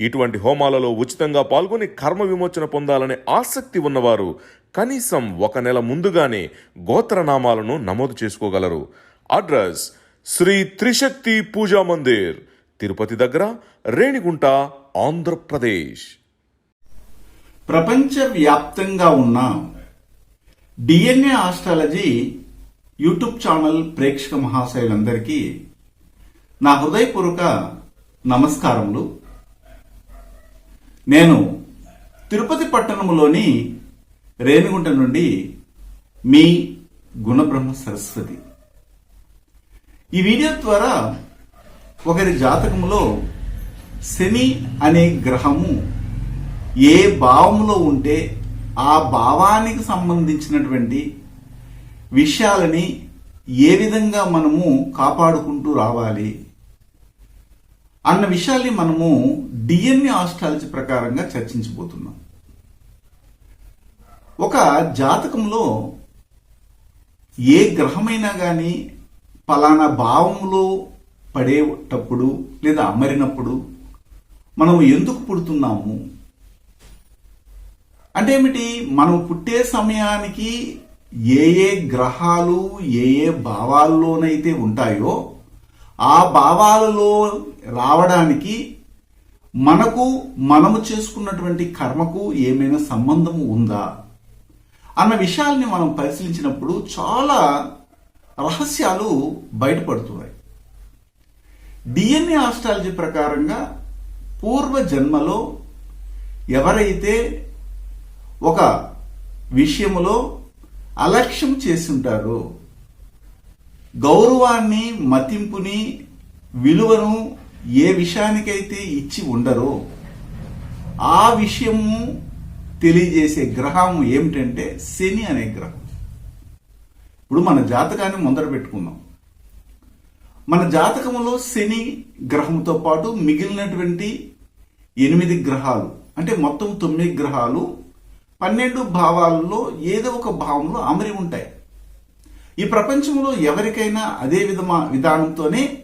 ఇటువంటి హోమాలలో ఉచితంగా పాల్గొని కర్మ విమోచన పొందాలనే ఆసక్తి ఉన్నవారు కనీసం ఒక నెల ముందుగానే గోత్రనామాలను నమోదు చేసుకోగలరు. అడ్రస్ శ్రీ త్రిశక్తి పూజా మందిర్ తిరుపతి దగ్గర రేణిగుంట ఆంధ్రప్రదేశ్. ప్రపంచవ్యాప్తంగా ఉన్న డిఎన్ఏ ఆస్ట్రాలజీ యూట్యూబ్ ఛానల్ ప్రేక్షక మహాశయులందరికీ నా హృదయపూర్వక నమస్కారములు. నేను తిరుపతి పట్టణంలోని రేణిగుంట నుండి మీ గుణబ్రహ్మ సరస్వతి. ఈ వీడియో ద్వారా ఒకరి జాతకములో శని అనే గ్రహము ఏ భావములో ఉంటే ఆ భావానికి సంబంధించినటువంటి విషయాలని ఏ విధంగా మనము కాపాడుకుంటూ రావాలి అన్న విషయాల్ని మనము డిఎన్ఏ ఆస్ట్రాలజీ ప్రకారంగా చర్చించబోతున్నాం. ఒక జాతకంలో ఏ గ్రహమైనా కానీ పలానా భావంలో పడేటప్పుడు లేదా అమరినప్పుడు మనం ఎందుకు పుడుతున్నాము? అంటే ఏమిటి? మనం పుట్టే సమయానికి ఏ ఏ గ్రహాలు ఏ ఏ భావాల్లోనైతే ఉంటాయో ఆ భావాలలో రావడానికి మనకు మనము చేసుకున్నటువంటి కర్మకు ఏమైనా సంబంధం ఉందా అన్న విషయాల్ని మనం పరిశీలించినప్పుడు చాలా రహస్యాలు బయటపడుతున్నాయి. డిఎన్ఏ ఆస్ట్రాలజీ ప్రకారంగా పూర్వ జన్మలో ఎవరైతే ఒక విషయంలో అలక్ష్యం చేసి ఉంటారో గౌరవాన్ని మతింపుని విలువను ఏ విషయానికైతే ఇచ్చి ఉండరో ఆ విషయము తెలియజేసే గ్రహం ఏమిటంటే శని అనే గ్రహం. ఇప్పుడు మన జాతకాన్ని ముందర పెట్టుకుందాం. మన జాతకంలో శని గ్రహంతో పాటు మిగిలినటువంటి ఎనిమిది గ్రహాలు అంటే మొత్తం తొమ్మిది గ్రహాలు పన్నెండు భావాలలో ఏదో ఒక భావంలో అమరి ఉంటాయి. ఈ ప్రపంచంలో ఎవరికైనా అదే విధమా విధానంతోనే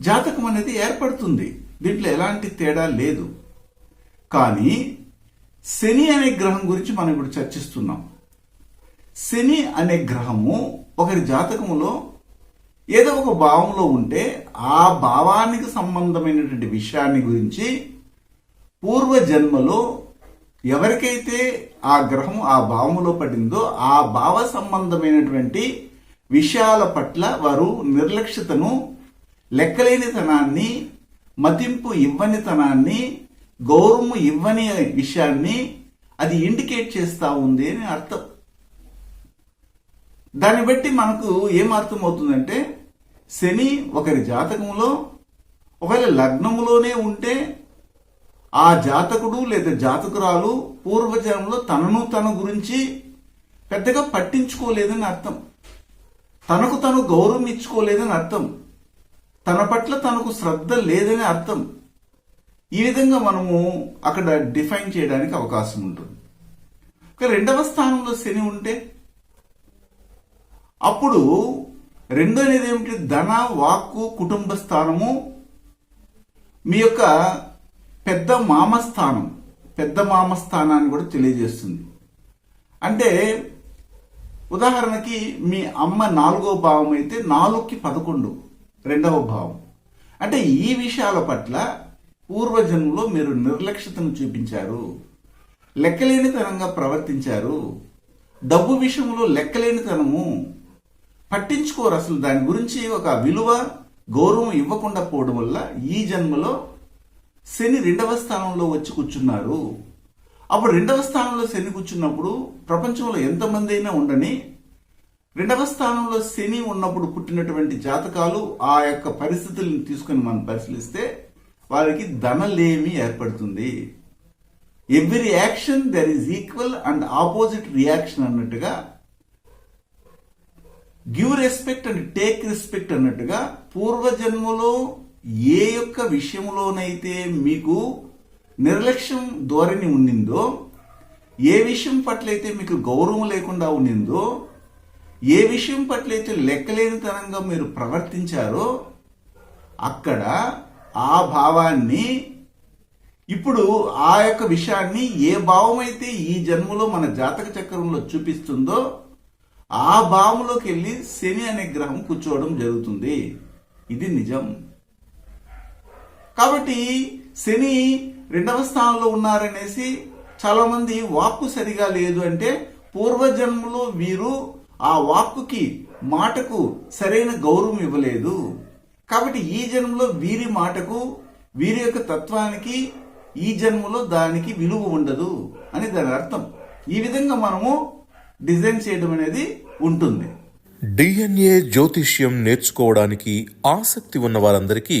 జాతకం అనేది ఏర్పడుతుంది. దీంట్లో ఎలాంటి తేడా లేదు. కానీ శని అనే గ్రహం గురించి మనం ఇప్పుడు చర్చిస్తున్నాం. శని అనే గ్రహము ఒకరి జాతకములో ఏదో ఒక భావంలో ఉంటే ఆ భావానికి సంబంధమైనటువంటి విషయాన్ని గురించి పూర్వ జన్మలో ఎవరికైతే ఆ గ్రహం ఆ భావములో పడిందో ఆ భావ సంబంధమైనటువంటి విషయాల పట్ల వారు నిర్లక్ష్యతను లెక్కలేనితనాన్ని మతింపు ఇవ్వనితనాన్ని గౌరవము ఇవ్వని విషయాన్ని అది ఇండికేట్ చేస్తా ఉంది అని అర్థం. దాన్ని బట్టి మనకు ఏం అర్థమవుతుందంటే శని ఒకరి జాతకంలో ఒకవేళ లగ్నములోనే ఉంటే ఆ జాతకుడు లేదా జాతకురాలు పూర్వజన్మలో తనను తన గురించి పెద్దగా పట్టించుకోలేదని అర్థం. తనకు తను గౌరవం ఇచ్చుకోలేదని అర్థం. తన పట్ల తనకు శ్రద్ధ లేదని అర్థం. ఈ విధంగా మనము అక్కడ డిఫైన్ చేయడానికి అవకాశం ఉంటుంది. ఒక రెండవ స్థానంలో శని ఉంటే అప్పుడు రెండు అనేది ఏమిటి? ధన వాక్కు కుటుంబ స్థానము. మీ యొక్క పెద్ద మామస్థానం పెద్ద మామ స్థానాన్ని కూడా తెలియజేస్తుంది. అంటే ఉదాహరణకి మీ అమ్మ నాలుగో భావం అయితే నాలుగుకి పదకొండు రెండవ భావం. అంటే ఈ విషయాల పట్ల పూర్వజన్మలో మీరు నిర్లక్ష్యతను చూపించారు లెక్కలేనితనంగా ప్రవర్తించారు డబ్బు విషయంలో లెక్కలేనితనము పట్టించుకోరు అసలు దాని గురించి ఒక విలువ గౌరవం ఇవ్వకుండా పోవడం వల్ల ఈ జన్మలో శని రెండవ స్థానంలో వచ్చి కూర్చున్నారు అప్పుడు రెండవ స్థానంలో శని కూర్చున్నప్పుడు ప్రపంచంలో ఎంతమంది అయినా ఉండని రెండవ స్థానంలో శని ఉన్నప్పుడు పుట్టినటువంటి జాతకాలు ఆ యొక్క పరిస్థితులను తీసుకొని మనం పరిశీలిస్తే వారికి ధనలేమి ఏర్పడుతుంది. Every action there is equal and opposite reaction అన్నట్టుగా give respect and take respect అన్నట్టుగా పూర్వజన్మలో ఏ యొక్క విషయంలోనైతే మీకు నిర్లక్ష్యం ధోరణి ఉండిందో ఏ విషయం పట్లయితే మీకు గౌరవం లేకుండా ఉండిందో ఏ విషయం పట్లయితే లెక్కలేనితనంగా మీరు ప్రవర్తించారో అక్కడ ఆ భావాన్ని ఇప్పుడు ఆ యొక్క విషయాన్ని ఏ భావం అయితే ఈ జన్మలో మన జాతక చక్రంలో చూపిస్తుందో ఆ భావంలోకి వెళ్ళి శని అనే గ్రహం కూర్చోవడం జరుగుతుంది. ఇది నిజం. కాబట్టి శని రెండవ స్థానంలో ఉన్నారనేసి చాలా మంది వాక్కు సరిగా లేదు అంటే పూర్వజన్మలో వీరు ఆ వాక్కుకి మాటకు సరైన గౌరవం ఇవ్వలేదు. కాబట్టి ఈ జన్మలో వీరి మాటకు వీరి యొక్క తత్వానికి ఈ జన్మలో దానికి విలువ ఉండదు అని దాని అర్థం. ఈ విధంగా మనము డిజైన్ చేయడం అనేది ఉంటుంది. డిఎన్ఏ జ్యోతిష్యం నేర్చుకోవడానికి ఆసక్తి ఉన్న వారందరికీ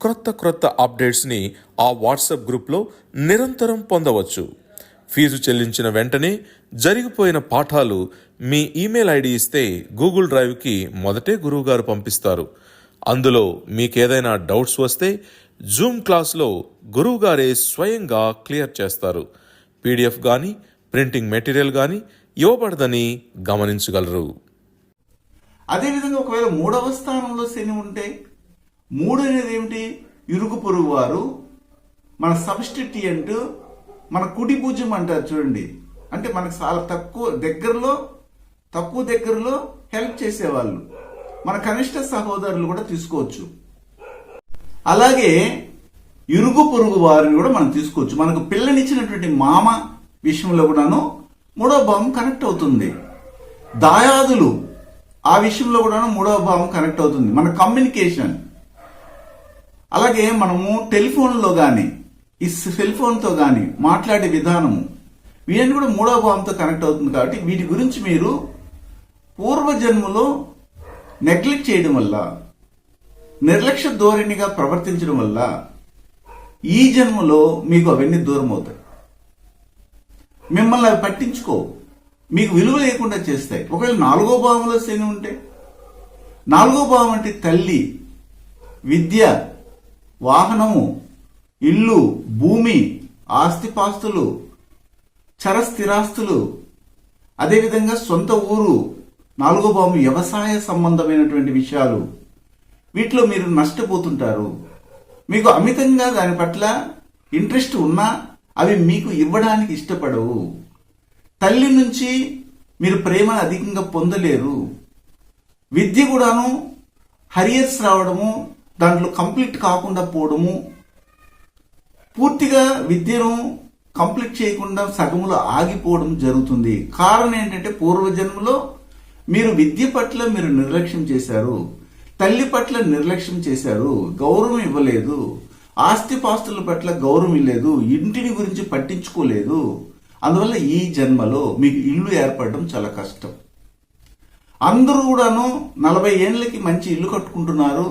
క్రొత్త క్రొత్త అప్డేట్స్ని ఆ వాట్సాప్ గ్రూప్లో నిరంతరం పొందవచ్చు. ఫీజు చెల్లించిన వెంటనే జరిగిపోయిన పాఠాలు మీ ఈమెయిల్ ఐడి ఇస్తే గూగుల్ డ్రైవ్కి మొదటే గురువుగారు పంపిస్తారు. అందులో మీకేదైనా డౌట్స్ వస్తే జూమ్ క్లాస్లో గురువుగారే స్వయంగా క్లియర్ చేస్తారు. పీడిఎఫ్ కానీ ప్రింటింగ్ మెటీరియల్ కానీ ఇవ్వబడదని గమనించగలరు. అదేవిధంగా ఒకవేళ మూడవ స్థానంలో శని ఉంటే మూడు అనేది ఏమిటి? ఇరుగు పొరుగు వారు మన సబ్స్టిట్యూయెంట్ మన కుడి భుజం అంటారు చూడండి. అంటే మనకు చాలా తక్కువ దగ్గరలో తక్కువ దగ్గరలో హెల్ప్ చేసేవాళ్ళు. మన కనిష్ట సహోదరులు కూడా తీసుకోవచ్చు. అలాగే ఇరుగు పొరుగు వారిని కూడా మనం తీసుకోవచ్చు. మనకు పిల్లనిచ్చినటువంటి మామ విషయంలో కూడాను మూడో భావం కనెక్ట్ అవుతుంది. దాయాదులు ఆ విషయంలో కూడాను మూడవ భావం కనెక్ట్ అవుతుంది. మన కమ్యూనికేషన్ అలాగే మనము టెలిఫోన్లో కానీ ఈ సెల్ ఫోన్తో కానీ మాట్లాడే విధానము వీటిని కూడా మూడవ భావంతో కనెక్ట్ అవుతుంది కాబట్టి వీటి గురించి మీరు పూర్వజన్మలో నెగ్లెక్ట్ చేయడం వల్ల నిర్లక్ష్య ధోరణిగా ప్రవర్తించడం వల్ల ఈ జన్మలో మీకు అవన్నీ దూరం అవుతాయి. మిమ్మల్ని అవి పట్టించుకో. మీకు విలువ లేకుండా చేస్తాయి. ఒకవేళ నాలుగో భావంలో శని ఉంటే నాలుగో భావం అంటే తల్లి విద్య వాహనము ఇల్లు భూమి ఆస్తిపాస్తులు చర స్థిరాస్తులు అదేవిధంగా సొంత ఊరు నాలుగో భావం వ్యవసాయ సంబంధమైనటువంటి విషయాలు. వీటిలో మీరు నష్టపోతుంటారు. మీకు అమితంగా దాని పట్ల ఇంట్రెస్ట్ ఉన్నా అవి మీకు ఇవ్వడానికి ఇష్టపడవు. తల్లి నుంచి మీరు ప్రేమను అధికంగా పొందలేరు. విద్య కూడాను హరియర్స్ రావడము దాంట్లో కంప్లీట్ కాకుండా పోవడము పూర్తిగా విద్యను కంప్లీట్ చేయకుండా సగములో ఆగిపోవడం జరుగుతుంది. కారణం ఏంటంటే పూర్వజన్మలో మీరు విద్య పట్ల మీరు నిర్లక్ష్యం చేశారు తల్లి పట్ల నిర్లక్ష్యం చేశారు గౌరవం ఇవ్వలేదు ఆస్తిపాస్తుల పట్ల గౌరవం ఇవ్వలేదు ఇంటిని గురించి పట్టించుకోలేదు. అందువల్ల ఈ జన్మలో మీకు ఇల్లు ఏర్పడడం చాలా కష్టం. అందరూ కూడాను నలభై ఏళ్ళకి మంచి ఇల్లు కట్టుకుంటున్నారు.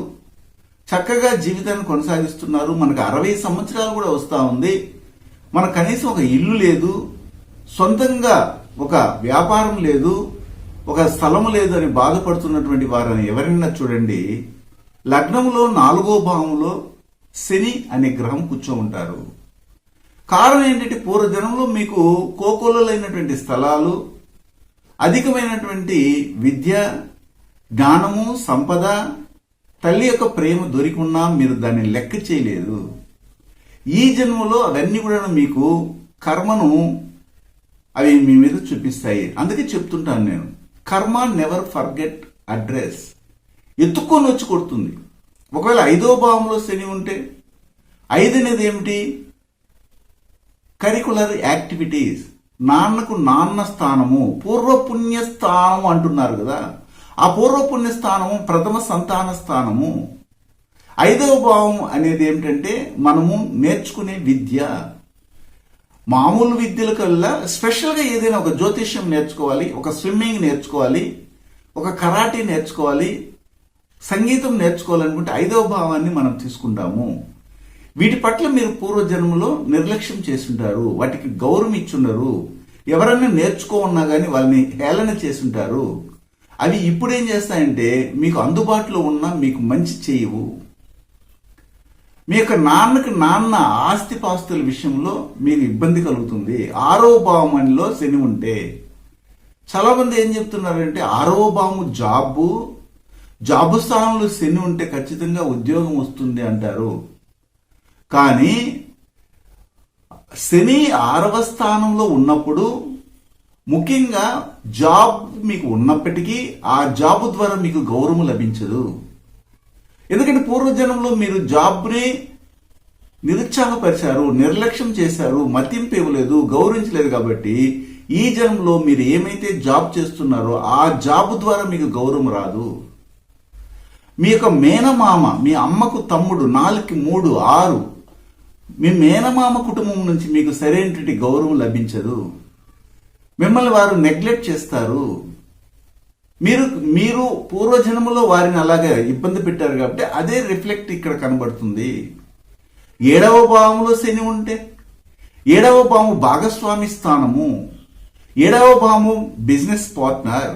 చక్కగా జీవితాన్ని కొనసాగిస్తున్నారు. మనకు అరవై సంవత్సరాలు కూడా వస్తా ఉంది. మన కనీసం ఒక ఇల్లు లేదు. సొంతంగా ఒక వ్యాపారం లేదు. ఒక స్థలము లేదు అని బాధపడుతున్నటువంటి వారిని ఎవరైనా చూడండి. లగ్నంలో నాలుగో భావంలో శని అనే గ్రహం కూర్చో ఉంటారు కారణం ఏంటంటే పూర్వజనంలో మీకు కోకోలైనటువంటి స్థలాలు అధికమైనటువంటి విద్య జ్ఞానము సంపద తల్లి యొక్క ప్రేమ దొరికున్నా మీరు దాన్ని లెక్క చేయలేదు. ఈ జన్మలో అవన్నీ కూడా మీకు కర్మను అవి మీ మీద చూపిస్తాయి. అందుకే చెప్తుంటాను నేను. కర్మ నెవర్ ఫర్గెట్ అడ్రస్ ఎత్తుక్కొని వచ్చి కొడుతుంది. ఒకవేళ ఐదో భావంలో శని ఉంటే ఐదు అనేది ఏమిటి? కరికులర్ యాక్టివిటీస్ నాన్నకు నాన్న స్థానము పూర్వపుణ్య స్థానము అంటున్నారు కదా. ఆ పూర్వపుణ్య స్థానము ప్రథమ సంతాన స్థానము ఐదవ భావం అనేది ఏమిటంటే మనము నేర్చుకునే విద్య. మామూలు విద్యల కల్లా స్పెషల్గా ఏదైనా ఒక జ్యోతిష్యం నేర్చుకోవాలి ఒక స్విమ్మింగ్ నేర్చుకోవాలి ఒక కరాటే నేర్చుకోవాలి సంగీతం నేర్చుకోవాలనుకుంటే ఐదవ భావాన్ని మనం తీసుకుంటాము. వీటి పట్ల మీరు పూర్వజన్మలో నిర్లక్ష్యం చేసుంటారు వాటికి గౌరవం ఇచ్చుండరు. ఎవరైనా నేర్చుకోమన్నా కానీ వాళ్ళని హేళన చేసుంటారు. అవి ఇప్పుడు ఏం చేస్తాయంటే మీకు అందుబాటులో ఉన్న మీకు మంచి చేయవు. మీ యొక్క నాన్నకి నాన్న ఆస్తిపాస్తుల విషయంలో మీకు ఇబ్బంది కలుగుతుంది. ఆరో భావమనిలో శని ఉంటే. చాలా మంది ఏం చెప్తున్నారంటే ఆరో భావము జాబు జాబు స్థానంలో శని ఉంటే ఖచ్చితంగా ఉద్యోగం వస్తుంది అంటారు. కానీ శని ఆరవ స్థానంలో ఉన్నప్పుడు ముఖ్యంగా జాబ్ మీకు ఉన్నప్పటికీ ఆ జాబ్ ద్వారా మీకు గౌరవం లభించదు. ఎందుకంటే పూర్వజన్మలో మీరు జాబ్ని నిరుత్సాహపరిచారు నిర్లక్ష్యం చేశారు మతింపు ఇవ్వలేదు గౌరవించలేదు కాబట్టి ఈ జన్మలో మీరు ఏమైతే జాబ్ చేస్తున్నారో ఆ జాబ్ ద్వారా మీకు గౌరవం రాదు. మీ యొక్క మేనమామ మీ అమ్మకు తమ్ముడు నాలుగు మూడు ఆరు మీ మేనమామ కుటుంబం నుంచి మీకు సరైనటువంటి గౌరవం లభించదు. మిమ్మల్ని వారు నెగ్లెక్ట్ చేస్తారు. మీరు మీరు పూర్వజన్మలో వారిని అలాగే ఇబ్బంది పెట్టారు కాబట్టి అదే రిఫ్లెక్ట్ ఇక్కడ కనబడుతుంది. ఏడవ భావంలో శని ఉంటే ఏడవ భావము భాగస్వామి స్థానము ఏడవ భావము బిజినెస్ పార్ట్నర్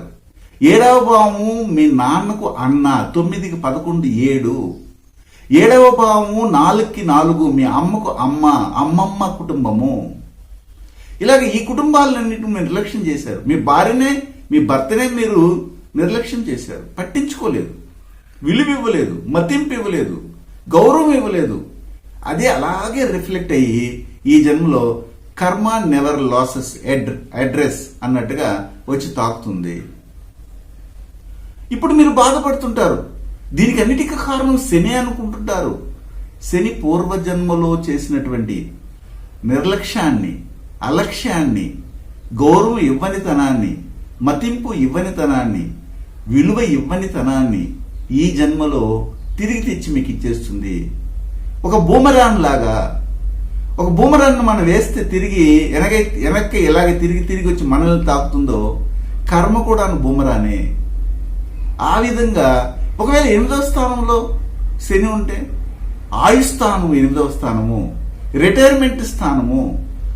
ఏడవ భావము మీ నాన్నకు అన్న తొమ్మిదికి పదకొండు ఏడు ఏడవ భావము నాలుగుకి నాలుగు మీ అమ్మకు అమ్మ అమ్మమ్మ కుటుంబము. ఇలాగ ఈ కుటుంబాలన్నింటిని మీరు నిర్లక్ష్యం చేశారు. మీ భార్యనే మీ భర్తనే మీరు నిర్లక్ష్యం చేశారు. పట్టించుకోలేదు. విలువ ఇవ్వలేదు మతింపు ఇవ్వలేదు గౌరవం ఇవ్వలేదు. అదే అలాగే రిఫ్లెక్ట్ అయ్యి ఈ జన్మలో కర్మ నెవర్ లాసెస్ అడ్రస్ అన్నట్టుగా వచ్చి తాకుతుంది. ఇప్పుడు మీరు బాధపడుతుంటారు. దీనికి అన్నిటికీ కారణం శని అనుకుంటుంటారు. శని పూర్వజన్మలో చేసినటువంటి నిర్లక్ష్యాన్ని అలక్ష్యాన్ని గౌరవం ఇవ్వనితనాన్ని మతింపు ఇవ్వనితనాన్ని విలువ ఇవ్వనితనాన్ని ఈ జన్మలో తిరిగి తెచ్చి మీకు ఇచ్చేస్తుంది. ఒక బూమరాన్ లాగా ఒక బూమరాన్ని మనం వేస్తే తిరిగి వెనక వెనక్కి ఎలాగ తిరిగి తిరిగి వచ్చి మనల్ని తాకుతుందో కర్మ కూడా బూమరానే. ఆ విధంగా ఒకవేళ ఎనిమిదవ స్థానంలో శని ఉంటే ఆయుస్థానము ఎనిమిదవ స్థానము రిటైర్మెంట్ స్థానము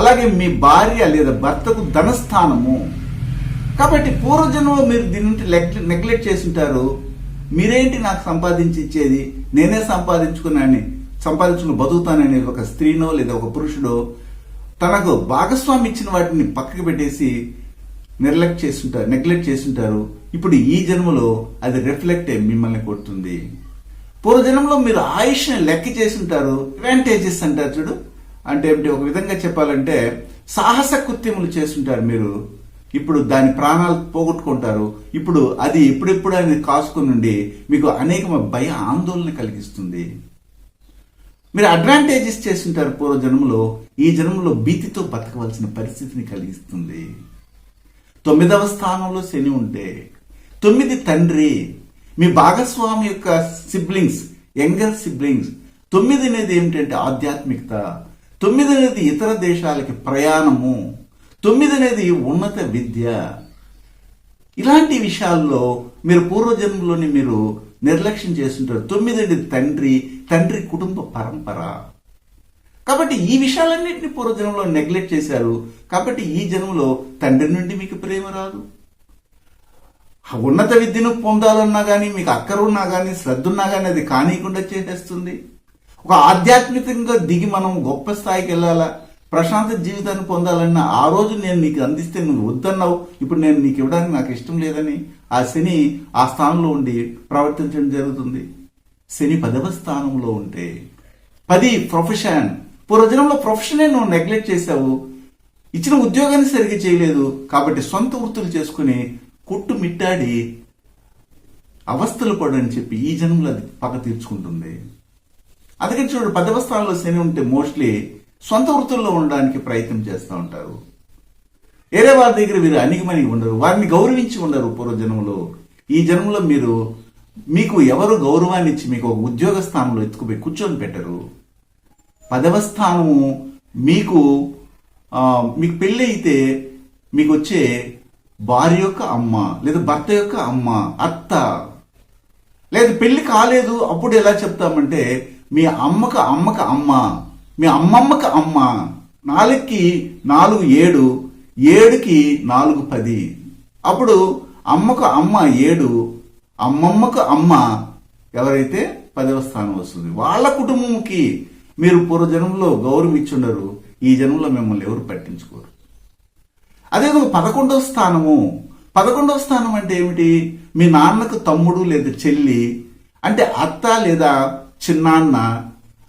అలాగే మీ భార్య లేదా భర్తకు ధనస్థానము. కాబట్టి పూర్వజన్మ మీరు దీని నెగ్లెక్ట్ చేసి ఉంటారు మీరేంటి నాకు సంపాదించి ఇచ్చేది? నేనే సంపాదించుకున్నాను సంపాదించుకుని బతుకుతానని ఒక స్త్రీనో లేదా ఒక పురుషుడో తనకు భాగస్వామి ఇచ్చిన వాటిని పక్కకి పెట్టేసి నిర్లెక్ట్ చేస్తుంటారు నెగ్లెక్ట్ చేస్తుంటారు ఇప్పుడు ఈ జన్మలో అది రిఫ్లెక్ట్ అయ్యి మిమ్మల్ని కొడుతుంది. పూర్వజన్మలో మీరు ఆయుష్ని లెక్క చేసి ఉంటారు అడ్వాంటేజెస్ అంటారు చూడు. అంటే ఏమిటి? ఒక విధంగా చెప్పాలంటే సాహస కృత్యములు చేస్తుంటారు మీరు. ఇప్పుడు దాని ప్రాణాలు పోగొట్టుకుంటారు. ఇప్పుడు అది ఎప్పుడెప్పుడు అనేది కాసుకుని మీకు అనేక భయ ఆందోళన కలిగిస్తుంది. మీరు అడ్వాంటేజెస్ చేస్తుంటారు పూర్వ జన్మలో ఈ జన్మలో భీతితో బతకవలసిన పరిస్థితిని కలిగిస్తుంది. తొమ్మిదవ స్థానంలో శని ఉంటే తొమ్మిది తండ్రి మీ భాగస్వామి యొక్క సిబ్లింగ్స్ యంగర్ సిబ్లింగ్స్ తొమ్మిది అనేది ఏమిటంటే ఆధ్యాత్మికత. తొమ్మిది అనేది ఇతర దేశాలకి ప్రయాణము తొమ్మిది అనేది ఉన్నత విద్య. ఇలాంటి విషయాల్లో మీరు పూర్వజన్మలోని మీరు నిర్లక్ష్యం చేస్తుంటారు. తొమ్మిది అనేది తండ్రి తండ్రి కుటుంబ పరంపర. కాబట్టి ఈ విషయాలన్నింటినీ పూర్వజన్మలో నెగ్లెక్ట్ చేశారు. కాబట్టి ఈ జన్మలో తండ్రి నుండి మీకు ప్రేమ రాదు. ఉన్నత విద్యను పొందాలన్నా కానీ మీకు అక్కరున్నా కానీ శ్రద్ధ ఉన్నా కానీ అది కానీయకుండా చేసేస్తుంది. ఒక ఆధ్యాత్మికంగా దిగి మనం గొప్ప స్థాయికి వెళ్ళాలా? ప్రశాంత జీవితాన్ని పొందాలన్న ఆ రోజు నేను నీకు అందిస్తే నువ్వు వద్దన్నావు. ఇప్పుడు నేను నీకు ఇవ్వడానికి నాకు ఇష్టం లేదని ఆ శని ఆ స్థానంలో ఉండి ప్రవర్తించడం జరుగుతుంది. శని పదవ స్థానంలో ఉంటే పది ప్రొఫెషన్. పూర్వజనంలో ప్రొఫెషనే నువ్వు నెగ్లెక్ట్ చేశావు. ఇచ్చిన ఉద్యోగాన్ని సరిగ్గా చేయలేదు. కాబట్టి సొంత వృత్తులు చేసుకుని కుట్టు మిట్టాడి అవస్థలు పడని చెప్పి ఈ జన్మలో అది పక్క తీర్చుకుంటుంది. అందుకని చూడు పదవ స్థానంలో శని ఉంటే మోస్ట్లీ సొంత వృత్తుల్లో ఉండడానికి ప్రయత్నం చేస్తూ ఉంటారు. వేరే వారి దగ్గర వీరు అణిగిమణిగి ఉండరు వారిని గౌరవించి ఉండరు పూర్వజన్మలో. ఈ జన్మలో మీరు మీకు ఎవరు గౌరవాన్ని ఇచ్చి మీకు ఒక ఉద్యోగ స్థానంలో ఎత్తుకుపోయి కూర్చొని పెట్టరు. పదవ స్థానము మీకు మీకు పెళ్ళి అయితే మీకు వచ్చే భార్య యొక్క అమ్మ లేదా భర్త యొక్క అమ్మ అత్త. లేదు పెళ్ళి కాలేదు అప్పుడు ఎలా చెప్తామంటే మీ అమ్మక అమ్మక అమ్మ మీ అమ్మమ్మకు అమ్మ. నాలుగుకి నాలుగు ఏడు ఏడుకి నాలుగు పది. అప్పుడు అమ్మకు అమ్మ ఏడు అమ్మమ్మకు అమ్మ ఎవరైతే పదవ స్థానం వస్తుంది. వాళ్ళ కుటుంబంకి మీరు పూర్వజన్మలో గౌరవం ఇచ్చుండరు. ఈ జన్మలో మిమ్మల్ని ఎవరు పట్టించుకోరు. అదే పదకొండవ స్థానము. పదకొండవ స్థానం అంటే ఏమిటి? మీ నాన్నకు తమ్ముడు లేదా చెల్లి అంటే అత్త లేదా చిన్నాన్న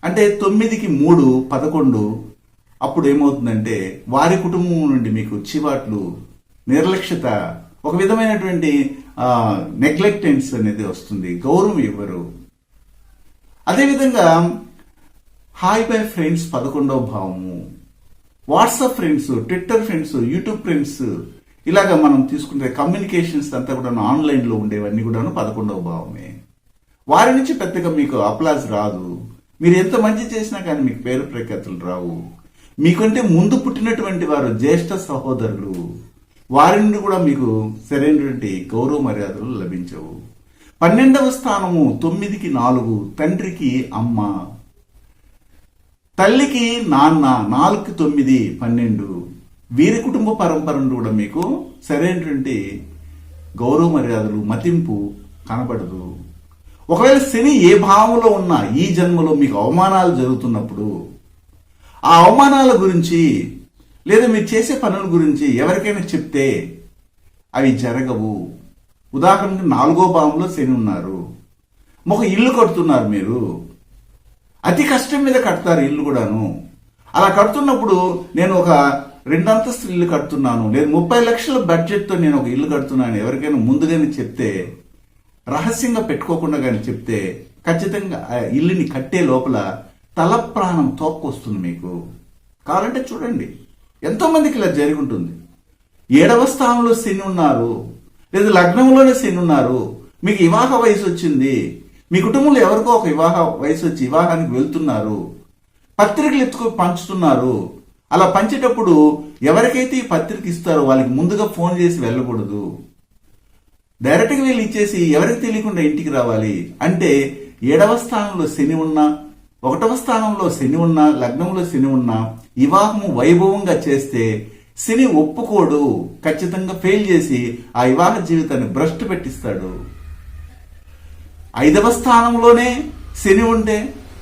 అంటే తొమ్మిదికి మూడు పదకొండు అప్పుడు ఏమవుతుందంటే వారి కుటుంబం నుండి మీకు చివాట్లు నిర్లక్ష్యత ఒక విధమైనటువంటి నెగ్లెక్టెన్స్ అనేది వస్తుంది. గౌరవం ఇవ్వరు. అదేవిధంగా హాయ్ బై ఫ్రెండ్స్ పదకొండవ భావము WhatsApp friends Twitter friends YouTube friends ఇలాగా మనం తీసుకుంటే కమ్యూనికేషన్స్ అంతా కూడా ఆన్లైన్లో ఉండేవన్నీ కూడాను పదకొండవ భావమే. వారి నుంచి పెద్దగా మీకు అప్లాజ్ రాదు. మీరు ఎంత మంచి చేసినా కానీ మీకు పేరు ప్రఖ్యాతులు రావు. మీకంటే ముందు పుట్టినటువంటి వారు జ్యేష్ఠ సహోదరులు. వారి నుండి కూడా మీకు సరైనటువంటి గౌరవ మర్యాదలు లభించవు. పన్నెండవ స్థానము తొమ్మిదికి నాలుగు తండ్రికి అమ్మ. తల్లికి నాన్న నాలుగు తొమ్మిది పన్నెండు. వీరి కుటుంబ పరంపరను కూడా మీకు సరైనటువంటి గౌరవ మర్యాదలు మతింపు కనబడదు. ఒకవేళ శని ఏ భావంలో ఉన్నా ఈ జన్మలో మీకు అవమానాలు జరుగుతున్నప్పుడు ఆ అవమానాల గురించి లేదా మీరు చేసే పనుల గురించి ఎవరికైనా చెప్తే అవి జరగవు. ఉదాహరణకు నాలుగో భావంలో శని ఉన్నారు. ఒక ఇల్లు కడుతున్నారు మీరు. అతి కష్టం మీద కడతారు ఇల్లు కూడాను. అలా కడుతున్నప్పుడు నేను ఒక రెండంతస్తులు ఇల్లు కడుతున్నాను. లేదు ముప్పై లక్షల బడ్జెట్తో నేను ఒక ఇల్లు కడుతున్నాను ఎవరికైనా ముందుగానే చెప్తే రహస్యంగా పెట్టుకోకుండా కానీ చెప్తే ఖచ్చితంగా ఇల్లుని కట్టే లోపల తల ప్రాణం తోక్కొస్తుంది మీకు. కావాలంటే చూడండి. ఎంతో మందికి ఇలా జరిగి ఉంటుంది ఏడవ స్థానంలో శని ఉన్నారు లేదా లగ్నంలోనే శని ఉన్నారు. మీకు వివాహ వయసు వచ్చింది. మీ కుటుంబంలో ఎవరికో ఒక వివాహ వయసు వచ్చి వివాహానికి వెళ్తున్నారు. పత్రికలు ఎత్తుకు పంచుతున్నారు. అలా పంచేటప్పుడు ఎవరికైతే ఈ పత్రిక ఇస్తారో వాళ్ళకి ముందుగా ఫోన్ చేసి వెళ్ళకూడదు. డైరెక్ట్గా వెళ్ళి ఇచ్చేసి ఎవరికి తెలియకుండా ఇంటికి రావాలి? అంటే ఏడవ స్థానంలో శని ఉన్నా ఒకటవ స్థానంలో శని ఉన్నా లగ్నంలో శని ఉన్నా వివాహము వైభవంగా చేస్తే శని ఒప్పుకోడు ఖచ్చితంగా ఫెయిల్ చేసి ఆ వివాహ జీవితాన్ని భ్రష్టు పెట్టిస్తాడు. ఐదవ స్థానంలోనే శని ఉంటే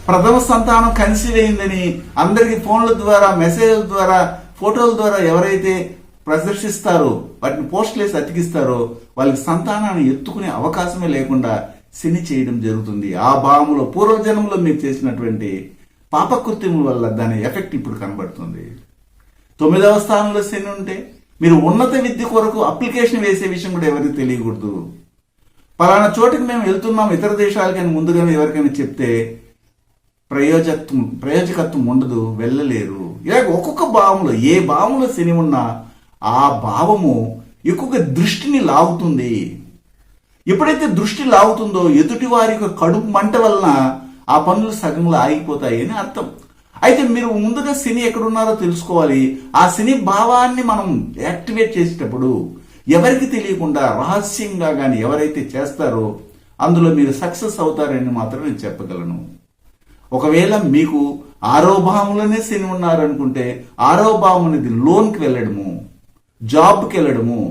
ప్రథమ సంతానం కన్సీవ్ అయిందని అందరికి ఫోన్ల ద్వారా మెసేజ్ల ద్వారా ఫోటోల ద్వారా ఎవరైతే ప్రదర్శిస్తారో వాటిని పోస్ట్లు వేసి అతికిస్తారో వాళ్ళకి సంతానాన్ని ఎత్తుకునే అవకాశమే లేకుండా శని చేయడం జరుగుతుంది. ఆ భావములో పూర్వజన్మలో మీరు చేసినటువంటి పాపకృత్యముల వల్ల దాని ఎఫెక్ట్ ఇప్పుడు కనబడుతుంది. తొమ్మిదవ స్థానంలో శని ఉంటే మీరు ఉన్నత విద్య కొరకు అప్లికేషన్ వేసే విషయం కూడా ఎవరికి తెలియకూడదు. పలానా చోటికి మేము వెళ్తున్నాం ఇతర దేశాలకైనా ముందుగానే ఎవరికైనా చెప్తే ప్రయోజకత్వం ప్రయోజకత్వం ఉండదు వెళ్ళలేరు. ఇలా ఒక్కొక్క భావంలో ఏ భావంలో శని ఉన్నా ఆ భావము ఎక్కువగా దృష్టిని లాగుతుంది. ఎప్పుడైతే దృష్టి లాగుతుందో ఎదుటి వారి యొక్క కడుపు మంట వలన ఆ పనులు సగంలో ఆగిపోతాయి అని అర్థం. అయితే మీరు ముందుగా శని ఎక్కడున్నారో తెలుసుకోవాలి. ఆ శని భావాన్ని మనం యాక్టివేట్ చేసేటప్పుడు ఎవరికి తెలియకుండా రహస్యంగా కానీ ఎవరైతే చేస్తారో అందులో మీరు సక్సెస్ అవుతారని మాత్రం నేను చెప్పగలను. ఒకవేళ మీకు ఆరో భావంలోనే శని ఉన్నారనుకుంటే ఆరో భావం అనేది లోన్కి వెళ్ళడము. జాబ్కి వెళ్ళడము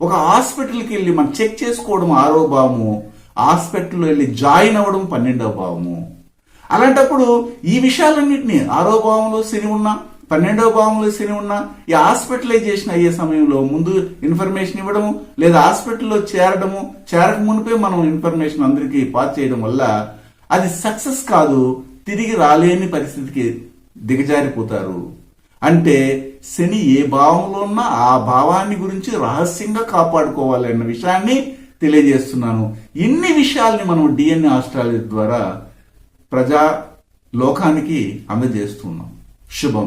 ఒక హాస్పిటల్కి వెళ్ళి మనం చెక్ చేసుకోవడం ఆరో భావము. హాస్పిటల్లో వెళ్ళి జాయిన్ అవ్వడం పన్నెండవ భావము. అలాంటప్పుడు ఈ విషయాలన్నింటినీ ఆరో భావంలో శని ఉన్నా పన్నెండవ భావంలో శని ఉన్నా ఈ హాస్పిటలైజేషన్ అయ్యే సమయంలో ముందు ఇన్ఫర్మేషన్ ఇవ్వడము లేదా హాస్పిటల్లో చేరడము చేరక మునిపే మనం ఇన్ఫర్మేషన్ అందరికీ పాస్ చేయడం వల్ల అది సక్సెస్ కాదు తిరిగి రాలేని పరిస్థితికి దిగజారిపోతారు. అంటే శని ఏ భావంలో ఉన్నా ఆ భావాన్ని గురించి రహస్యంగా కాపాడుకోవాలి అన్న విషయాన్ని తెలియజేస్తున్నాను. ఇన్ని విషయాల్ని మనం డిఎన్ఏ ఆస్ట్రాలజీ ద్వారా ప్రజా లోకానికి అందజేస్తున్నాం. శుభం.